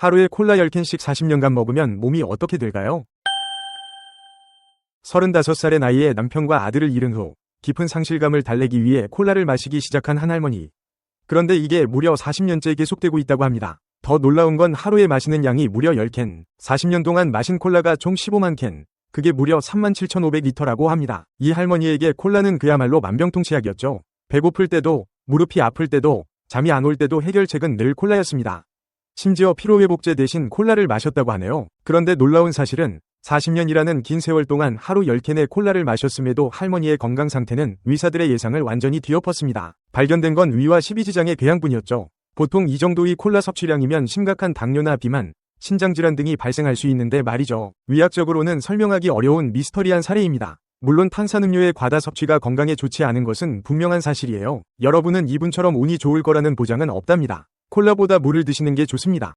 하루에 콜라 10캔씩 40년간 먹으면 몸이 어떻게 될까요? 35살의 나이에 남편과 아들을 잃은 후 깊은 상실감을 달래기 위해 콜라를 마시기 시작한 한 할머니. 그런데 이게 무려 40년째 계속되고 있다고 합니다. 더 놀라운 건 하루에 마시는 양이 무려 10캔, 40년 동안 마신 콜라가 총 15만 캔, 그게 무려 37,500리터라고 합니다. 이 할머니에게 콜라는 그야말로 만병통치약이었죠. 배고플 때도, 무릎이 아플 때도, 잠이 안 올 때도 해결책은 늘 콜라였습니다. 심지어 피로회복제 대신 콜라를 마셨다고 하네요. 그런데 놀라운 사실은 40년이라는 긴 세월 동안 하루 10캔의 콜라를 마셨음에도 할머니의 건강 상태는 의사들의 예상을 완전히 뒤엎었습니다. 발견된 건 위와 십이지장의 궤양뿐이었죠. 보통 이 정도의 콜라 섭취량이면 심각한 당뇨나 비만, 신장질환 등이 발생할 수 있는데 말이죠. 의학적으로는 설명하기 어려운 미스터리한 사례입니다. 물론 탄산음료의 과다 섭취가 건강에 좋지 않은 것은 분명한 사실이에요. 여러분은 이분처럼 운이 좋을 거라는 보장은 없답니다. 콜라보다 물을 드시는 게 좋습니다.